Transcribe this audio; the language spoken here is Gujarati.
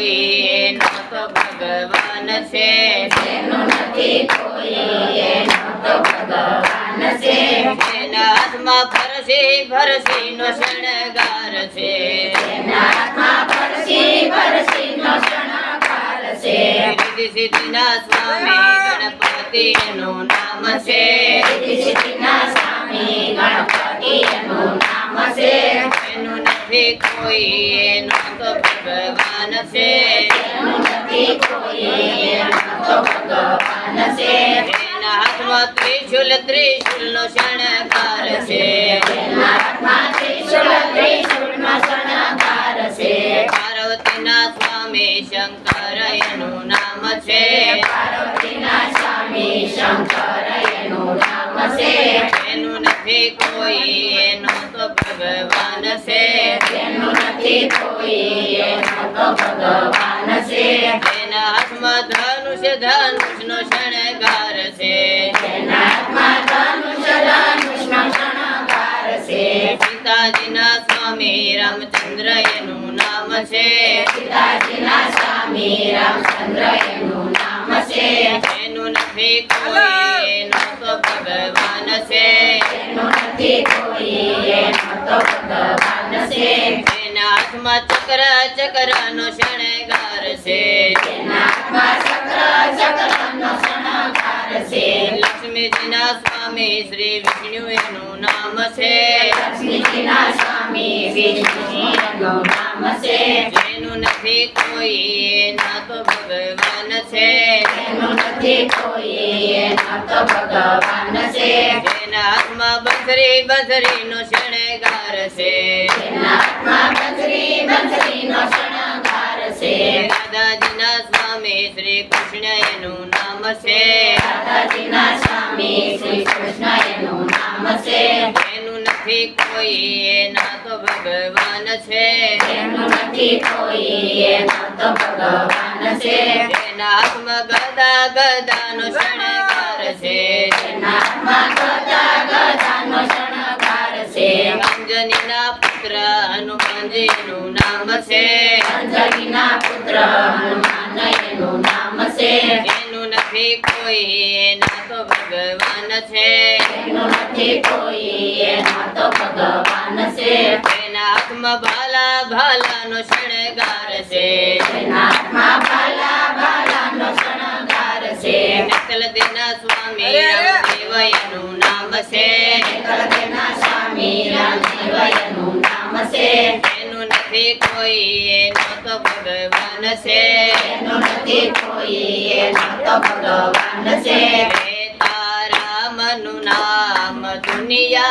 કોઈ એનો તો ભગવાન છે. જેનું નથી કોઈ એનો તો ભગવાન છે. હાથમાં ફરસી ફરસીનો શણગાર છે. એના હાથમાં પરસી પરસીનો શણગાર છે. સિદ્ધિના સ્વામી ગણપતિ નું નામ છે. સિદ્ધિ સિદ્ધિના સ્વામી ગણપતિ નું નામ છે. નથી કોઈ, એનો તો ભગવાન છે. એનું હાથમાં ત્રિશુલ નો શણકાર છે એના હાથમાં ત્રિશૂળ ત્રિશૂળનો શણગાર છે પાર્વતીના સ્વામી શંકર એનું નામ છે. પાર્વતીના સ્વામી શંકર એનું નામ છે. એનું નથી કોઈ, એનો તો ભગવાન છે. તેનું નથી કોઈ એનો તો ભગવાન છે. તેના હાથમાં ધનુષ ધનુષનો શણગાર છે. તેના હાથમાં ધનુષ ધનુષનો શણગાર છે. સીતાજીના સ્વામી રામચંદ્ર એનું નામ છે. સીતાજીના સ્વામી રામચંદ્ર એનું નામ છે. એનું નથી કોઈ એનો તો ભગવાન છે. એનું નથી કોઈ હાથમાં ચક્ર ચક્રનો શણગાર છે. એના લક્ષ્મીજીના સ્વામી શ્રી વિષ્ણુ એનું નામ છે. લક્ષ્મીજીના સ્વામી વિષ્ણુનું નામ છે એનું નથી કોઈ ના તો ભગવાન છે. એનું નથી કોઈ એનો તો ભગવાન છે. એના હાથમાં બંસરી બંસરીનો શણગાર છે. એના હાથમાં બંસરી બંસરીનો શણગાર છે. દાદાજીના સ્વામી શ્રી કૃષ્ણ એનું નામ છે. દાદાજીના સ્વામી શ્રી કૃષ્ણ એનું નામ છે. એનું નથી કોઈ એના તો ભગવાન છે નથી કોઈ એનો તો ભગવાન છે. એના હાથમાં ગદા ગદાનો શણગાર છે. એના હાથમાં ગદા ગદાનો શણગાર છે. અંજનીના પુત્ર હનુમાનજીનું નામ છે. અંજલિના પુત્ર હનુમાન એનું નામ છે. નથી કોઈ એના તો ભગવાન છે. નથી કોઈ એનો તો ભગવાન છે. એના હાથમાં ભાલા ભાલાનો શણગાર છે. એના હાથમાં ભાલા ભાલાનો શણગાર છે. સ્વામી રામદેવ નામ છે. સ્વામી નામ છે. નથી કોઈ એનો તો ભગવાન છે. એનો નથી કોઈ એનો તો ભગવાન છે. તારા મનુ નામ દુનિયા